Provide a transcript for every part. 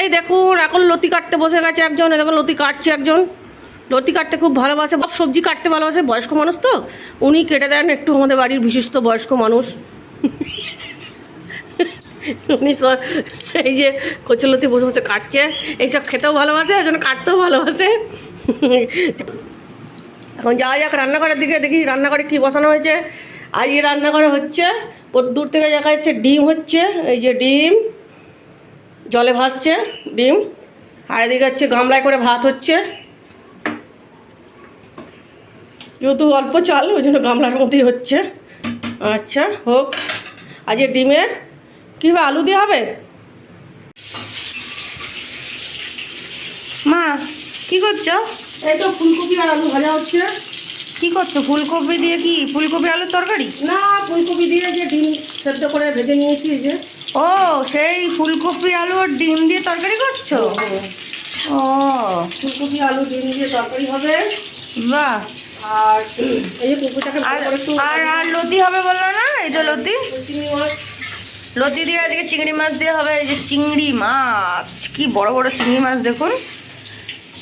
এই দেখুন, এখন লতি কাটতে বসে গেছে একজন দেখুন, লতি কাটছে একজন। লতি কাটতে খুব ভালোবাসে বাপ সবজি কাটতে ভালোবাসে, বয়স্ক মানুষ তো। উনি কেটে দেন একটু আমাদের বাড়ির বিশিষ্ট বয়স্ক মানুষ। উনি সব এই যে কচুলতি বসে বসে কাটছে, এইসব খেতেও ভালোবাসে ওই জন্য কাটতেও ভালোবাসে। এখন যাওয়া যাক রান্নাঘরের দিকে, দেখি রান্নাঘরে কী বসানো হয়েছে। আজকে রান্নাঘরে হচ্ছে দূর থেকে দেখা যাচ্ছে ডিম হচ্ছে, এই যে ডিম। জলে ভাসছে ডিম। আর এদিকে হচ্ছে গামলায় করে ভাত হচ্ছে। যেহেতু অল্প চাল ওই জন্য গামলার মধ্যেই হচ্ছে। আচ্ছা হোক। আজকে ডিমের কীভাবে আলু দিয়ে হবে? মা কি করছ? এই তো ফুলকপি আর আলু ভাজা হচ্ছে। কি করছ? ফুলকপি দিয়ে কি? ফুলকপি আলুর তরকারি? না ফুলকপি দিয়ে যে ডিম সেদ্ধ করে ভেজে নিয়েছি যে। ও সেই ফুলকপি আলু আর ডিম দিয়ে তরকারি করছ? ও ফুলকপি আলু ডিম দিয়ে তরকারি হবে। বাহ। আর এই কুকুরটাকে আর আর লতি হবে বলল না? এই যে লতি? লতি দিয়ে আজকে চিংড়ি মাছ দিয়ে হবে এই যে চিংড়ি মাছ। কি বড় বড় চিংড়ি মাছ দেখুন।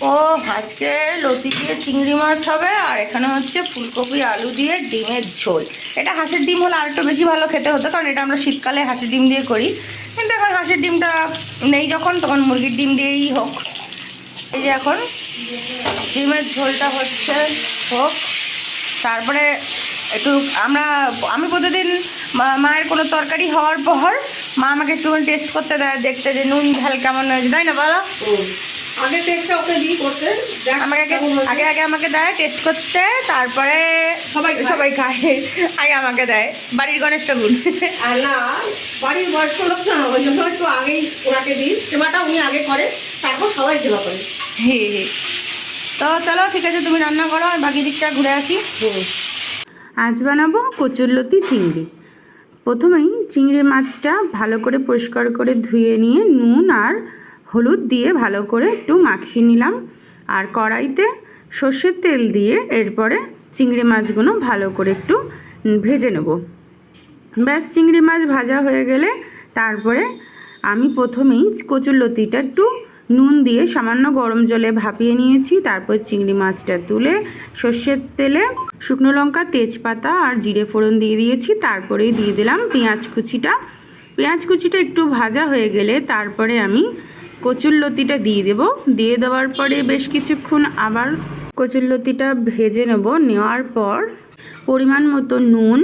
ও আজকে লতি দিয়ে চিংড়ি মাছ হবে, আর এখানে হচ্ছে ফুলকপি, আলু দিয়ে ডিমের ঝোল। এটা হাঁসের ডিম হলে আর একটু বেশি ভালো খেতে হতো, কারণ এটা আমরা শীতকালে হাঁসের ডিম দিয়ে করি। কিন্তু এখন হাঁসের ডিমটা নেই যখন, তখন মুরগির ডিম দিয়েই হোক। এই যে এখন ডিমের ঝোলটা হচ্ছে, হোক। তারপরে একটু আমরা, আমি প্রতিদিন মায়ের কোনো তরকারি হওয়ার পর, মা আমাকে একটুখানি টেস্ট করতে দেয়, দেখতে যে নুন ঝাল কেমন হয়েছে, তাই না বলো আগে টেস্টটা ওকে দিই করতে আমাকে আগে আগে আগে আমাকে দেয় টেস্ট করতে তারপরে সবাই খায়। সবাই খায়। আগে আমাকে দেয়। বাড়ির গণেশ ঠাকুর আর না বাড়ির বয়স্ক লোক না ওই জন্য একটু আগেই ওনাকে দিই। সেবাটা উনি আগে করে তারপর সবাই সেবা করে। হে হে। তো চলো ঠিক আছে তুমি রান্না করো আর বাকি দিকটা ঘুরে আসি। আজ বানাবো কচুরলতি চিংড়ি। প্রথমেই চিংড়ি মাছটা ভালো করে পরিষ্কার করে ধুয়ে নিয়ে নুন আর হলুদ দিয়ে ভালো করে একটু মাখিয়ে নিলাম। আর কড়াইতে সর্ষের তেল দিয়ে এরপরে চিংড়ি মাছগুলো ভালো করে একটু ভেজে নেব। ব্যাস, চিংড়ি মাছ ভাজা হয়ে গেলে তারপরে আমি প্রথমেই কচুরলতিটা একটু নুন দিয়ে সামান্য গরম জলে ভাপিয়ে নিয়েছি। তারপর চিংড়ি মাছটা তুলে সর্ষের তেলে শুকনো লঙ্কা, তেজপাতা আর জিরে ফোড়ন দিয়ে দিয়েছি। তারপরেই দিয়ে দিলাম পেঁয়াজ কুচিটা। পেঁয়াজ কুচিটা একটু ভাজা হয়ে গেলে তারপরে আমি কচুরলতিটা দিয়ে দেব। দিয়ে দেওয়ার পরে বেশ কিছুক্ষণ আবার কচুরলতিটা ভেজে নেব। নেওয়ার পর পরিমাণ মতো নুন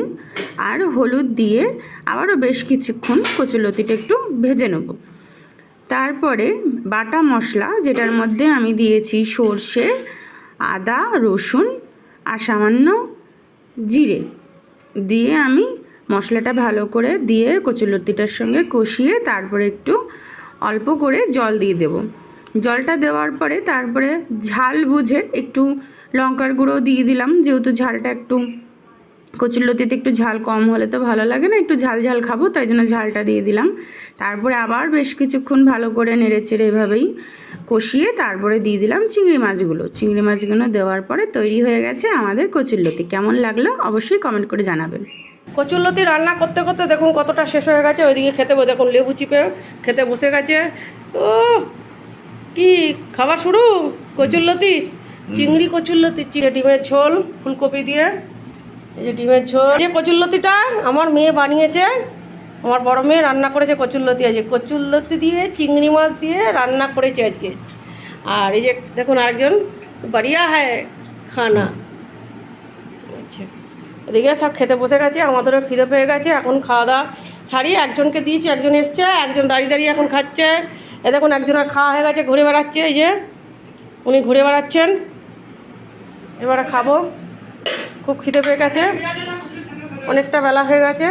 আর হলুদ দিয়ে আবারও বেশ কিছুক্ষণ কচুর লতিটা একটু ভেজে নেব। তারপরে বাটা মশলা, যেটার মধ্যে আমি দিয়েছি সর্ষে, আদা, রসুন আর সামান্য জিরে, দিয়ে আমি মশলাটা ভালো করে দিয়ে কচুরলতিটার সঙ্গে কষিয়ে তারপরে একটু অল্প করে জল দিয়ে দেব। জলটা দেওয়ার পরে তারপরে ঝাল বুঝে একটু লঙ্কার গুঁড়ো দিয়ে দিলাম। যেহেতু ঝালটা একটু কচুরলতিতে একটু ঝাল কম হলে তো ভালো লাগে না, একটু ঝাল ঝাল খাব, তাই জন্য ঝালটা দিয়ে দিলাম। তারপরে আবার বেশ কিছুক্ষণ ভালো করে নেড়ে চেড়ে এভাবেই কষিয়ে তারপরে দিয়ে দিলাম চিংড়ি মাছগুলো। চিংড়ি মাছগুলো দেওয়ার পরে তৈরি হয়ে গেছে আমাদের কচুরলতি। কেমন লাগল অবশ্যই কমেন্ট করে জানাবেন। কচুরলতি রান্না করতে করতে দেখুন কতটা শেষ হয়ে গেছে ওইদিকে খেতে দেখুন লেবু চিপে খেতে বসে গেছে। ও কি খাবার শুরু? কচুরলতি? চিংড়ি কচুরলতি ডিমের ঝোল ফুলকপি দিয়ে। এই যে ডিমের ঝোল। যে কচুরলতিটা আমার মেয়ে বানিয়েছে আমার বড় মেয়ে রান্না করেছে কচুরলতি আজকে। কচুরলতি দিয়ে চিংড়ি মাছ দিয়ে রান্না করেছে আজকে। আর এই যে দেখুন আরেকজন বাড়িয়া হ্যায় খানা। আচ্ছা। এদিকে সব খেতে বসে গেছে, আমাদেরও খিদে পেয়ে গেছে। এখন খাওয়া দাওয়া সারি একজনকে দিয়েছি, একজন এসছে, একজন দাঁড়িয়ে দাঁড়িয়ে এখন খাচ্ছে। এ দেখুন, একজন আর খাওয়া হয়ে গেছে, ঘুরে বেড়াচ্ছে, এই যে উনি ঘুরে বেড়াচ্ছেন। এবারে খাব। খুব খিদে পেয়ে গেছে। অনেকটা বেলা হয়ে গেছে।